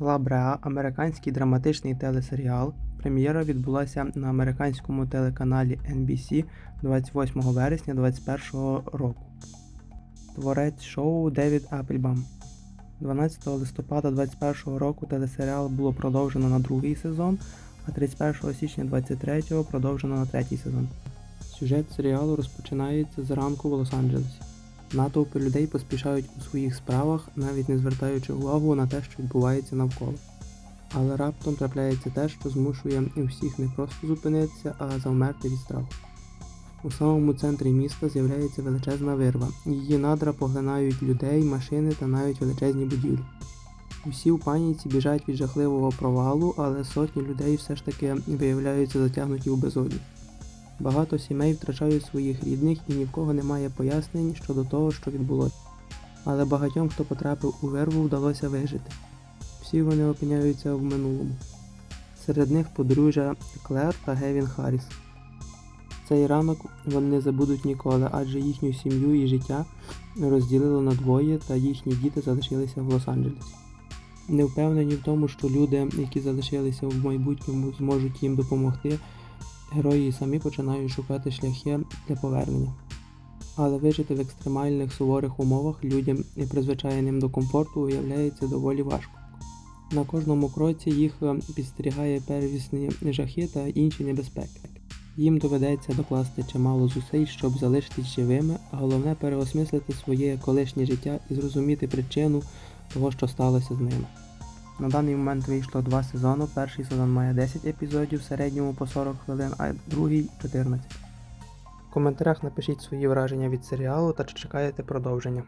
Ла Бреа американський драматичний телесеріал. Прем'єра відбулася на американському телеканалі NBC 28 вересня 2021 року. Творець шоу Девід Апельбам. 12 листопада 2021 року телесеріал було продовжено на другий сезон, а 31 січня 2023 продовжено на третій сезон. Сюжет серіалу розпочинається зранку в Лос-Анджелесі. Натовпи людей поспішають у своїх справах, навіть не звертаючи увагу на те, що відбувається навколо. Але раптом трапляється те, що змушує всіх не просто зупинитися, а завмерти від страху. У самому центрі міста з'являється величезна вирва. Її надра поглинають людей, машини та навіть величезні будівлі. Усі в паніці біжать від жахливого провалу, але сотні людей все ж таки виявляються затягнуті у безодні. Багато сімей втрачають своїх рідних і ні в кого немає пояснень щодо того, що відбулося. Але багатьом, хто потрапив у вирву, вдалося вижити. Всі вони опиняються в минулому. Серед них подружжя Клер та Гевін Харріс. Цей ранок вони не забудуть ніколи, адже їхню сім'ю і життя розділило на двоє, та їхні діти залишилися в Лос-Анджелесі. Не впевнені в тому, що люди, які залишилися в майбутньому, зможуть їм допомогти, герої самі починають шукати шляхи для повернення. Але вижити в екстремальних суворих умовах людям, і призвичайним до комфорту, виявляється доволі важко. На кожному кроці їх е, підстерігає первісні жахи та інші небезпеки. Їм доведеться докласти чимало зусиль, щоб залишитись живими, а головне переосмислити своє колишнє життя і зрозуміти причину того, що сталося з ними. На даний момент вийшло два сезони. Перший сезон має 10 епізодів в середньому по 40 хвилин, а другий 14. В коментарях напишіть свої враження від серіалу та чи чекаєте продовження.